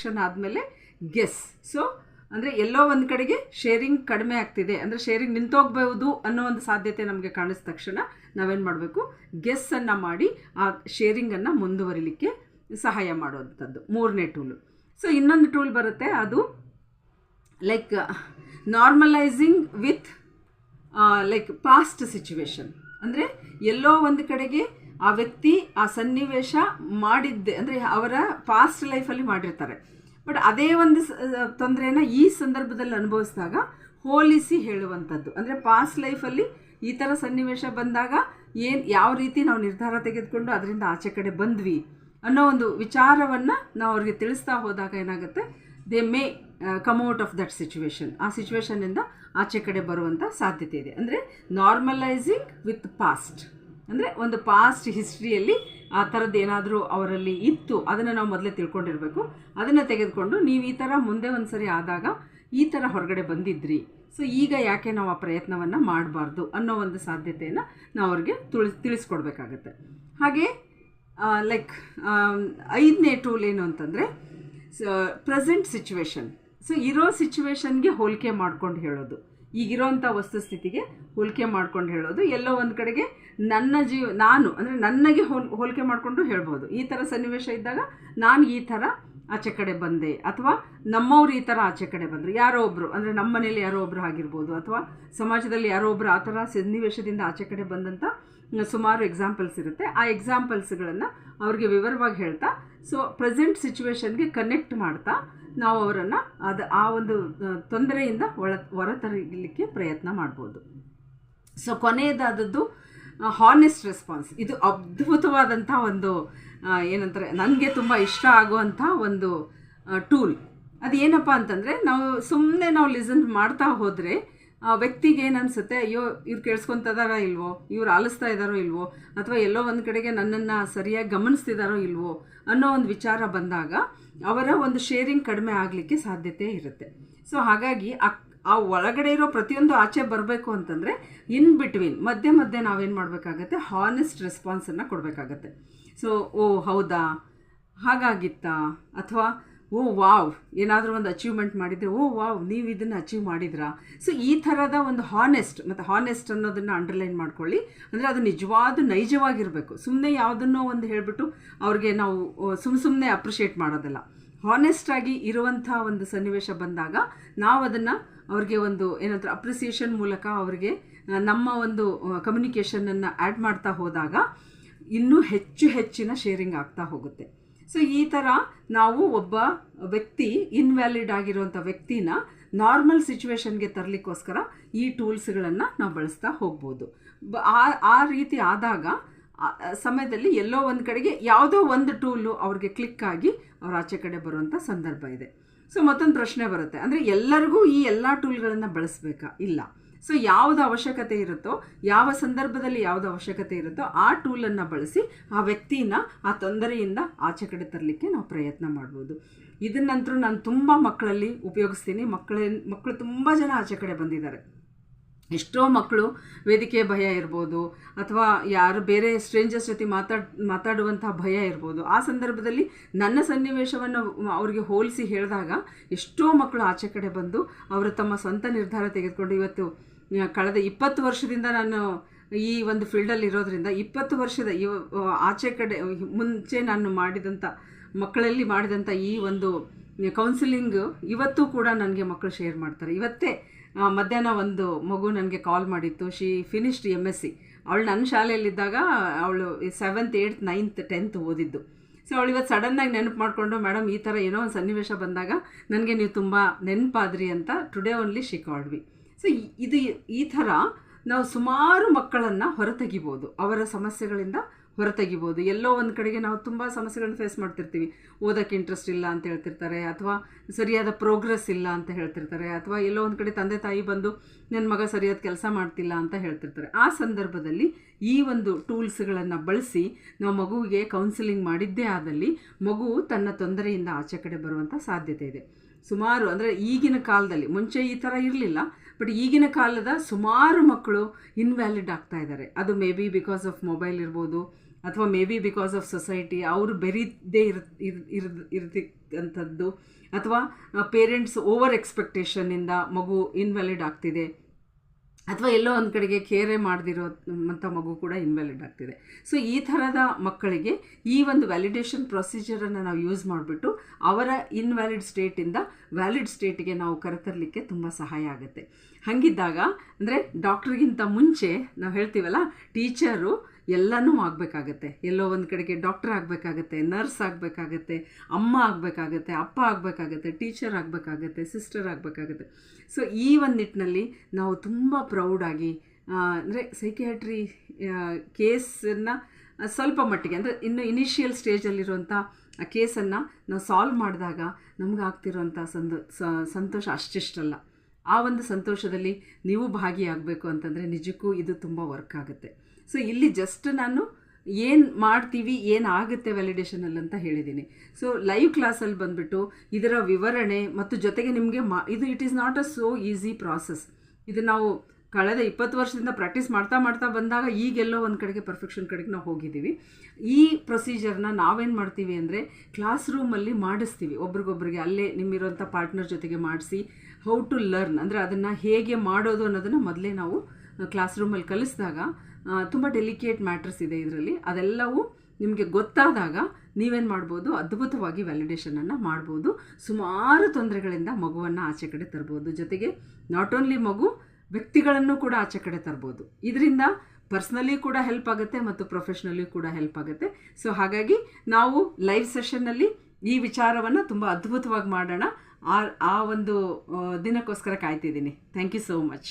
ಕ್ಷಣ ಆದಮೇಲೆ guess so ಅಂದರೆ ಎಲ್ಲೋ ಒಂದು ಕಡೆಗೆ ಶೇರಿಂಗ್ ಕಡಿಮೆ ಆಗ್ತಿದೆ. ಅಂದರೆ ಶೇರಿಂಗ್ ನಿಂತೋಗ್ಬೋದು ಅನ್ನೋ ಒಂದು ಸಾಧ್ಯತೆ ನಮಗೆ ಕಾಣಿಸಿದ ತಕ್ಷಣ ನಾವೇನು ಮಾಡಬೇಕು? ಗೆಸ್ಸನ್ನು ಮಾಡಿ ಆ ಶೇರಿಂಗನ್ನು ಮುಂದುವರಿಲಿಕ್ಕೆ ಸಹಾಯ ಮಾಡುವಂಥದ್ದು. ಮೂರನೇ ಟೂಲು ಸೊ ಇನ್ನೊಂದು ಟೂಲ್ ಬರುತ್ತೆ. ಅದು like normalizing with like past situation ಅಂದರೆ ಎಲ್ಲೋ ಒಂದು ಕಡೆಗೆ ಆ ವ್ಯಕ್ತಿ ಆ ಸನ್ನಿವೇಶ ಮಾಡಿದ್ದೆ. ಅಂದರೆ ಅವರ ಪಾಸ್ಟ್ ಲೈಫಲ್ಲಿ ಮಾಡಿರ್ತಾರೆ. ಬಟ್ ಅದೇ ಒಂದು ತೊಂದರೆನ ಈ ಸಂದರ್ಭದಲ್ಲಿ ಅನುಭವಿಸಿದಾಗ ಹೋಲಿಸಿ ಹೇಳುವಂಥದ್ದು. ಅಂದರೆ ಪಾಸ್ಟ್ ಲೈಫಲ್ಲಿ ಈ ಥರ ಸನ್ನಿವೇಶ ಬಂದಾಗ ಏನು, ಯಾವ ರೀತಿ ನಾವು ನಿರ್ಧಾರ ತೆಗೆದುಕೊಂಡು ಅದರಿಂದ ಆಚೆ ಕಡೆ ಬಂದ್ವಿ ಅನ್ನೋ ಒಂದು ವಿಚಾರವನ್ನು ನಾವು ಅವ್ರಿಗೆ ತಿಳಿಸ್ತಾ ಹೋದಾಗ ಏನಾಗುತ್ತೆ? They may come out of that situation ಆ ಸಿಚುವೇಶನ್ನಿಂದ ಆಚೆ ಕಡೆ ಬರುವಂಥ ಸಾಧ್ಯತೆ ಇದೆ. ಅಂದರೆ ನಾರ್ಮಲೈಸಿಂಗ್ ವಿತ್ ಪಾಸ್ಟ್ ಅಂದರೆ ಒಂದು ಪಾಸ್ಟ್ ಹಿಸ್ಟ್ರಿಯಲ್ಲಿ ಆ ಥರದ್ದು ಏನಾದರೂ ಅವರಲ್ಲಿ ಇತ್ತು, ಅದನ್ನು ನಾವು ಮೊದಲೇ ತಿಳ್ಕೊಂಡಿರಬೇಕು. ಅದನ್ನು ತೆಗೆದುಕೊಂಡು ನೀವು ಈ ಥರ ಮುಂದೆ ಒಂದು ಸರಿ ಆದಾಗ ಈ ಥರ ಹೊರಗಡೆ ಬಂದಿದ್ರಿ. ಸೊ ಈಗ ಯಾಕೆ ನಾವು ಆ ಪ್ರಯತ್ನವನ್ನು ಮಾಡಬಾರ್ದು ಅನ್ನೋ ಒಂದು ಸಾಧ್ಯತೆಯನ್ನು ನಾವು ಅವ್ರಿಗೆ ತುಳಿ, ತಿಳಿಸ್ಕೊಡ್ಬೇಕಾಗತ್ತೆ. ಹಾಗೆ ಲೈಕ್ ಐದನೇ ಟೂಲ್ ಏನು ಅಂತಂದರೆ ಪ್ರೆಸೆಂಟ್ ಸಿಚುವೇಶನ್ ಸೊ ಇರೋ ಸಿಚುವೇಶನ್ಗೆ ಹೋಲಿಕೆ ಮಾಡ್ಕೊಂಡು ಹೇಳೋದು. ಈಗಿರೋಂಥ ವಸ್ತುಸ್ಥಿತಿಗೆ ಹೋಲಿಕೆ ಮಾಡ್ಕೊಂಡು ಹೇಳೋದು. ಎಲ್ಲೋ ಒಂದು ಕಡೆಗೆ ನನ್ನ ಜೀವ, ನಾನು, ಅಂದರೆ ನನಗೆ ಹೋಲ್, ಹೋಲಿಕೆ ಮಾಡಿಕೊಂಡು ಹೇಳ್ಬೋದು. ಈ ಥರ ಸನ್ನಿವೇಶ ಇದ್ದಾಗ ನಾನು ಈ ಥರ ಆಚೆ ಕಡೆ ಬಂದೆ. ಅಥವಾ ನಮ್ಮವ್ರು ಈ ಥರ ಆಚೆ ಕಡೆ ಬಂದರು. ಯಾರೋ ಒಬ್ಬರು ಅಂದರೆ ನಮ್ಮ ಮನೇಲಿ ಯಾರೋ ಒಬ್ಬರು ಆಗಿರ್ಬೋದು, ಅಥವಾ ಸಮಾಜದಲ್ಲಿ ಯಾರೋ ಒಬ್ಬರು ಆ ಥರ ಸನ್ನಿವೇಶದಿಂದ ಆಚೆ ಕಡೆ ಬಂದಂಥ ಸುಮಾರು ಎಕ್ಸಾಂಪಲ್ಸ್ ಇರುತ್ತೆ. ಆ ಎಕ್ಸಾಂಪಲ್ಸ್ಗಳನ್ನು ಅವ್ರಿಗೆ ವಿವರವಾಗಿ ಹೇಳ್ತಾ ಸೊ ಪ್ರೆಸೆಂಟ್ ಸಿಚುವೇಶನ್ಗೆ ಕನೆಕ್ಟ್ ಮಾಡ್ತಾ, ನಾವು ಅವರನ್ನು ಅದು, ಆ ಒಂದು ತೊಂದರೆಯಿಂದ ಒಳ, ಹೊರತರಲಿಕ್ಕೆ ಪ್ರಯತ್ನ ಮಾಡ್ಬೋದು. ಸೊ ಕೊನೆಯದಾದದ್ದು ಹಾನೆಸ್ಟ್ ರೆಸ್ಪಾನ್ಸ್ ಇದು ಅದ್ಭುತವಾದಂಥ ಒಂದು ಏನಂತಾರೆ, ನನಗೆ ತುಂಬ ಇಷ್ಟ ಆಗುವಂಥ ಒಂದು ಟೂಲ್ ಅದು ಏನಪ್ಪ ಅಂತಂದರೆ, ನಾವು ಸುಮ್ಮನೆ ನಾವು ಲಿಸನ್ ಮಾಡ್ತಾ ಹೋದರೆ ವ್ಯಕ್ತಿಗೆ ಏನು ಅಯ್ಯೋ, ಇವ್ರು ಕೇಳಿಸ್ಕೊತದಾರೋ ಇಲ್ವೋ, ಇವ್ರು ಆಲಿಸ್ತಾ ಇದ್ದಾರೋ ಇಲ್ವೋ, ಅಥವಾ ಎಲ್ಲೋ ಒಂದು ಕಡೆಗೆ ನನ್ನನ್ನು ಸರಿಯಾಗಿ ಗಮನಿಸ್ತಿದ್ದಾರೋ ಇಲ್ವೋ ಅನ್ನೋ ಒಂದು ವಿಚಾರ ಬಂದಾಗ, ಅವರ ಒಂದು ಶೇರಿಂಗ್ ಕಡಿಮೆ ಆಗಲಿಕ್ಕೆ ಸಾಧ್ಯತೆ ಇರುತ್ತೆ. ಸೊ ಹಾಗಾಗಿ ಆ ಆ ಒಳಗಡೆ ಇರೋ ಪ್ರತಿಯೊಂದು ಆಚೆ ಬರಬೇಕು ಅಂತಂದರೆ ಇನ್ ಬಿಟ್ವೀನ್ ಮಧ್ಯೆ ಮಧ್ಯೆ ನಾವೇನು ಮಾಡಬೇಕಾಗತ್ತೆ? ಹಾನೆಸ್ಟ್ ರೆಸ್ಪಾನ್ಸನ್ನು ಕೊಡಬೇಕಾಗತ್ತೆ. ಸೊ ಓ ಹೌದಾ? ಹಾಗಾಗಿತ್ತಾ? ಅಥವಾ, ಓ ವಾವ್, ಏನಾದರೂ ಒಂದು ಅಚೀವ್ಮೆಂಟ್ ಮಾಡಿದರೆ, ಓ ವಾವ್, ನೀವು ಇದನ್ನು ಅಚೀವ್ ಮಾಡಿದ್ರಾ? ಸೊ ಈ ಥರದ ಒಂದು ಹಾನೆಸ್ಟ್ ಮತ್ತು ಹಾನೆಸ್ಟ್ ಅನ್ನೋದನ್ನು ಅಂಡರ್ಲೈನ್ ಮಾಡ್ಕೊಳ್ಳಿ. ಅಂದರೆ ಅದು ನಿಜವಾದ ನೈಜವಾಗಿರಬೇಕು. ಸುಮ್ಮನೆ ಯಾವುದನ್ನೋ ಒಂದು ಹೇಳಿಬಿಟ್ಟು ಅವ್ರಿಗೆ ನಾವು ಸುಮ್ಮ ಸುಮ್ಮನೆ ಅಪ್ರಿಷಿಯೇಟ್ ಮಾಡೋದಿಲ್ಲ. ಹಾನೆಸ್ಟಾಗಿ ಇರುವಂಥ ಒಂದು ಸನ್ನಿವೇಶ ಬಂದಾಗ ನಾವು ಅದನ್ನು ಅವ್ರಿಗೆ ಒಂದು ಏನಂತಾರೆ ಅಪ್ರಿಸಿಯೇಷನ್ ಮೂಲಕ ಅವರಿಗೆ ನಮ್ಮ ಒಂದು ಕಮ್ಯುನಿಕೇಷನನ್ನು ಆ್ಯಡ್ ಮಾಡ್ತಾ ಹೋದಾಗ ಇನ್ನೂ ಹೆಚ್ಚು ಹೆಚ್ಚಿನ ಶೇರಿಂಗ್ ಆಗ್ತಾ ಹೋಗುತ್ತೆ. ಸೊ ಈ ಥರ ನಾವು ಒಬ್ಬ ವ್ಯಕ್ತಿ ಇನ್ವ್ಯಾಲಿಡ್ ಆಗಿರುವಂಥ ವ್ಯಕ್ತಿನ ನಾರ್ಮಲ್ ಸಿಚುವೇಶನ್ಗೆ ತರಲಿಕ್ಕೋಸ್ಕರ ಈ ಟೂಲ್ಸ್ಗಳನ್ನು ನಾವು ಬಳಸ್ತಾ ಹೋಗ್ಬೋದು. ಆ ರೀತಿ ಆದಾಗ ಸಮಯದಲ್ಲಿ ಎಲ್ಲೋ ಒಂದು ಕಡೆಗೆ ಯಾವುದೋ ಒಂದು ಟೂಲು ಅವ್ರಿಗೆ ಕ್ಲಿಕ್ ಆಗಿ ಅವ್ರ ಆಚೆ ಕಡೆ ಬರುವಂಥ ಸಂದರ್ಭ ಇದೆ. ಸೊ ಮತ್ತೊಂದು ಪ್ರಶ್ನೆ ಬರುತ್ತೆ. ಅಂದರೆ ಎಲ್ಲರಿಗೂ ಈ ಎಲ್ಲ ಟೂಲ್ಗಳನ್ನು ಬಳಸಬೇಕಾ? ಇಲ್ಲ. ಸೊ ಯಾವುದು ಅವಶ್ಯಕತೆ ಇರುತ್ತೋ, ಯಾವ ಸಂದರ್ಭದಲ್ಲಿ ಯಾವುದು ಅವಶ್ಯಕತೆ ಇರುತ್ತೋ ಆ ಟೂಲನ್ನು ಬಳಸಿ ಆ ವ್ಯಕ್ತಿನ ಆ ತೊಂದರೆಯಿಂದ ಆಚೆ ಕಡೆ ತರಲಿಕ್ಕೆ ನಾವು ಪ್ರಯತ್ನ ಮಾಡ್ಬೋದು. ಇದನ್ನಂತರೂ ನಾನು ತುಂಬ ಮಕ್ಕಳಲ್ಲಿ ಉಪಯೋಗಿಸ್ತೀನಿ. ಮಕ್ಕಳ ಮಕ್ಕಳು ತುಂಬ ಜನ ಆಚೆ ಕಡೆ ಬಂದಿದ್ದಾರೆ. ಎಷ್ಟೋ ಮಕ್ಕಳು ವೇದಿಕೆ ಭಯ ಇರ್ಬೋದು ಅಥವಾ ಯಾರು ಬೇರೆ ಸ್ಟ್ರೇಂಜರ್ಸ್ ಜೊತೆ ಮಾತಾಡ್, ಮಾತಾಡುವಂಥ ಭಯ ಇರ್ಬೋದು. ಆ ಸಂದರ್ಭದಲ್ಲಿ ನನ್ನ ಸನ್ನಿವೇಶವನ್ನು ಅವರಿಗೆ ಹೋಲಿಸಿ ಹೇಳಿದಾಗ ಎಷ್ಟೋ ಮಕ್ಕಳು ಆಚೆ ಕಡೆ ಬಂದು ಅವರು ತಮ್ಮ ಸ್ವಂತ ನಿರ್ಧಾರ ತೆಗೆದುಕೊಂಡು ಇವತ್ತು ಕಳೆದ ಇಪ್ಪತ್ತು ವರ್ಷದಿಂದ ನಾನು ಈ ಒಂದು ಫೀಲ್ಡಲ್ಲಿ ಇರೋದ್ರಿಂದ ಇಪ್ಪತ್ತು ವರ್ಷದ ಆಚೆ ಕಡೆ, ಮುಂಚೆ ನಾನು ಮಾಡಿದಂಥ, ಮಕ್ಕಳಲ್ಲಿ ಮಾಡಿದಂಥ ಈ ಒಂದು ಕೌನ್ಸಿಲಿಂಗ್ ಇವತ್ತು ಕೂಡ ನನಗೆ ಮಕ್ಕಳು ಶೇರ್ ಮಾಡ್ತಾರೆ. ಇವತ್ತೇ ಮಧ್ಯಾಹ್ನ ಒಂದು ಮಗು ನನಗೆ ಕಾಲ್ ಮಾಡಿತ್ತು. She finished M S C ಅವಳು ನನ್ನ ಶಾಲೆಯಲ್ಲಿದ್ದಾಗ ಅವಳು ಸೆವೆಂತ್ ಏಯ್ತ್ ನೈನ್ತ್ ಟೆಂತ್ ಓದಿದ್ದು. ಸೊ ಅವಳು ಇವತ್ತು ಸಡನ್ನಾಗಿ ನೆನಪು ಮಾಡಿಕೊಂಡು ಮೇಡಮ್ ಈ ಥರ ಏನೋ ಒಂದು ಸನ್ನಿವೇಶ ಬಂದಾಗ ನನಗೆ ನೀವು ತುಂಬ ನೆನಪಾದ್ರಿ ಅಂತ ಟುಡೇ ಓನ್ಲಿ ಶಿ ಕಾಲ್ಡ್ವಿ ಸೊ ಇದು ಈ ಥರ ನಾವು ಸುಮಾರು ಮಕ್ಕಳನ್ನು ಹೊರತೆಗಿಬೋದು ಅವರ ಸಮಸ್ಯೆಗಳಿಂದ ಹೊರತೆಗಿಬೋದು ಎಲ್ಲೋ ಒಂದು ಕಡೆಗೆ ನಾವು ತುಂಬ ಸಮಸ್ಯೆಗಳನ್ನ ಫೇಸ್ ಮಾಡ್ತಿರ್ತೀವಿ. ಓದೋಕ್ಕೆ ಇಂಟ್ರೆಸ್ಟ್ ಇಲ್ಲ ಅಂತ ಹೇಳ್ತಿರ್ತಾರೆ, ಅಥವಾ ಸರಿಯಾದ ಪ್ರೋಗ್ರೆಸ್ ಇಲ್ಲ ಅಂತ ಹೇಳ್ತಿರ್ತಾರೆ, ಅಥವಾ ಎಲ್ಲೋ ಒಂದು ಕಡೆ ತಂದೆ ತಾಯಿ ಬಂದು ನನ್ನ ಮಗ ಸರಿಯಾದ ಕೆಲಸ ಮಾಡ್ತಿಲ್ಲ ಅಂತ ಹೇಳ್ತಿರ್ತಾರೆ. ಆ ಸಂದರ್ಭದಲ್ಲಿ ಈ ಒಂದು ಟೂಲ್ಸ್ಗಳನ್ನು ಬಳಸಿ ನಾವು ಮಗುವಿಗೆ ಕೌನ್ಸಿಲಿಂಗ್ ಮಾಡಿದ್ದೇ ಆದಲ್ಲಿ ಮಗು ತನ್ನ ತೊಂದರೆಯಿಂದ ಆಚೆ ಕಡೆ ಬರುವಂಥ ಸಾಧ್ಯತೆ ಇದೆ. ಸುಮಾರು ಅಂದರೆ ಈಗಿನ ಕಾಲದಲ್ಲಿ, ಮುಂಚೆ ಈ ಥರ ಇರಲಿಲ್ಲ ಬಟ್ ಈಗಿನ ಕಾಲದ ಸುಮಾರು ಮಕ್ಕಳು ಇನ್ವ್ಯಾಲಿಡ್ ಆಗ್ತಾ ಇದ್ದಾರೆ. ಅದು maybe because of mobile ಇರ್ಬೋದು ಅಥವಾ maybe because of society ಅವರು ಬೆರೀದೇ ಇರ್ ಇರ್ ಇರ್ ಇರ್ತಿಕ್ಕಂಥದ್ದು ಅಥವಾ ಪೇರೆಂಟ್ಸ್ ಓವರ್ ಎಕ್ಸ್ಪೆಕ್ಟೇಷನ್ನಿಂದ ಮಗು ಇನ್ವ್ಯಾಲಿಡ್ ಆಗ್ತಿದೆ. ಅಥವಾ ಎಲ್ಲೋ ಒಂದು ಕಡೆಗೆ ಕೇರೆ ಮಾಡದಿರೋ ಅಂಥ ಮಗು ಕೂಡ ಇನ್ವ್ಯಾಲಿಡ್ ಆಗ್ತಿದೆ. ಸೊ ಈ ಥರದ ಮಕ್ಕಳಿಗೆ ಈ ಒಂದು ವ್ಯಾಲಿಡೇಷನ್ ಪ್ರೊಸೀಜರನ್ನು ನಾವು ಯೂಸ್ ಮಾಡಿಬಿಟ್ಟು ಅವರ ಇನ್ವ್ಯಾಲಿಡ್ ಸ್ಟೇಟಿಂದ ವ್ಯಾಲಿಡ್ ಸ್ಟೇಟಿಗೆ ನಾವು ಕರೆತರಲಿಕ್ಕೆ ತುಂಬ ಸಹಾಯ ಆಗುತ್ತೆ. ಹಾಗಿದ್ದಾಗ, ಅಂದರೆ ಡಾಕ್ಟ್ರಿಗಿಂತ ಮುಂಚೆ ನಾವು ಹೇಳ್ತೀವಲ್ಲ ಟೀಚರು ಎಲ್ಲನೂ ಆಗಬೇಕಾಗತ್ತೆ. ಎಲ್ಲೋ ಒಂದು ಕಡೆಗೆ ಡಾಕ್ಟರ್ ಆಗಬೇಕಾಗತ್ತೆ, ನರ್ಸ್ ಆಗಬೇಕಾಗತ್ತೆ, ಅಮ್ಮ ಆಗಬೇಕಾಗತ್ತೆ, ಅಪ್ಪ ಆಗಬೇಕಾಗತ್ತೆ, ಟೀಚರ್ ಆಗಬೇಕಾಗತ್ತೆ, ಸಿಸ್ಟರ್ ಆಗಬೇಕಾಗತ್ತೆ. ಸೊ, ಈ ಒಂದು ನಿಟ್ಟಿನಲ್ಲಿ ನಾವು ತುಂಬ ಪ್ರೌಡಾಗಿ ಅಂದರೆ ಸೈಕಿಯಾಟ್ರಿ ಕೇಸನ್ನು ಸ್ವಲ್ಪ ಮಟ್ಟಿಗೆ, ಅಂದರೆ ಇನ್ನು ಇನಿಷಿಯಲ್ ಸ್ಟೇಜಲ್ಲಿರುವಂಥ ಆ ಕೇಸನ್ನು ನಾವು ಸಾಲ್ವ್ ಮಾಡಿದಾಗ ನಮ್ಗೆ ಆಗ್ತಿರೋಂಥ ಸಂದ ಸಂತೋಷ ಅಷ್ಟಿಷ್ಟಲ್ಲ. ಆ ಒಂದು ಸಂತೋಷದಲ್ಲಿ ನೀವು ಭಾಗಿಯಾಗಬೇಕು ಅಂತಂದರೆ ನಿಜಕ್ಕೂ ಇದು ತುಂಬ ವರ್ಕ್ ಆಗುತ್ತೆ. ಸೊ ಇಲ್ಲಿ ಜಸ್ಟ್ ನಾನು ಏನು ಮಾಡ್ತೀವಿ ಏನಾಗುತ್ತೆ ವ್ಯಾಲಿಡೇಷನಲ್ಲಿ ಅಂತ ಹೇಳಿದ್ದೀನಿ ಸೊ ಲೈವ್ ಕ್ಲಾಸಲ್ಲಿ ಬಂದುಬಿಟ್ಟು ಇದರ ವಿವರಣೆ ಮತ್ತು ಜೊತೆಗೆ ನಿಮಗೆ ಮಾ, ಇದು it is not a so easy process ಇದು ನಾವು ಕಳೆದ ಇಪ್ಪತ್ತು ವರ್ಷದಿಂದ ಪ್ರಾಕ್ಟೀಸ್ ಮಾಡ್ತಾ ಮಾಡ್ತಾ ಬಂದಾಗ ಈಗೆಲ್ಲೋ ಒಂದು ಕಡೆಗೆ ಪರ್ಫೆಕ್ಷನ್ ಕಡೆಗೆ ನಾವು ಹೋಗಿದ್ದೀವಿ. ಈ ಪ್ರೊಸೀಜರ್ನ ನಾವೇನು ಮಾಡ್ತೀವಿ ಅಂದರೆ ಕ್ಲಾಸ್ ರೂಮಲ್ಲಿ ಮಾಡಿಸ್ತೀವಿ. ಒಬ್ರಿಗೊಬ್ರಿಗೆ ಅಲ್ಲೇ ನಿಮ್ಮಿರೋಂಥ ಪಾರ್ಟ್ನರ್ ಜೊತೆಗೆ ಮಾಡಿಸಿ ಹೌ ಟು ಲರ್ನ್ ಅಂದರೆ ಅದನ್ನು ಹೇಗೆ ಮಾಡೋದು ಅನ್ನೋದನ್ನು ಮೊದಲೇ ನಾವು ಕ್ಲಾಸ್ ರೂಮಲ್ಲಿ ಕಲಿಸಿದಾಗ ತುಂಬ ಡೆಲಿಕೇಟ್ ಮ್ಯಾಟ್ರಸ್ ಇದೆ ಇದರಲ್ಲಿ. ಅದೆಲ್ಲವೂ ನಿಮಗೆ ಗೊತ್ತಾದಾಗ ನೀವೇನು ಮಾಡ್ಬೋದು? ಅದ್ಭುತವಾಗಿ ವ್ಯಾಲಿಡೇಷನನ್ನು ಮಾಡ್ಬೋದು. ಸುಮಾರು ತೊಂದರೆಗಳಿಂದ ಮಗುವನ್ನು ಆಚೆ ಕಡೆ ತರ್ಬೋದು. ಜೊತೆಗೆ ನಾಟ್ ಓನ್ಲಿ ಮಗು, ವ್ಯಕ್ತಿಗಳನ್ನು ಕೂಡ ಆಚೆ ಕಡೆ ತರ್ಬೋದು. ಇದರಿಂದ ಪರ್ಸ್ನಲಿ ಕೂಡ ಹೆಲ್ಪ್ ಆಗುತ್ತೆ ಮತ್ತು ಪ್ರೊಫೆಷ್ನಲಿ ಕೂಡ ಹೆಲ್ಪ್ ಆಗುತ್ತೆ. ಸೊ ಹಾಗಾಗಿ ನಾವು ಲೈವ್ ಸೆಷನ್ನಲ್ಲಿ ಈ ವಿಚಾರವನ್ನು ತುಂಬ ಅದ್ಭುತವಾಗಿ ಮಾಡೋಣ. ಆ ಆ ಒಂದು ದಿನಕ್ಕೋಸ್ಕರ ಕಾಯ್ತಿದ್ದೀನಿ. Thank you so much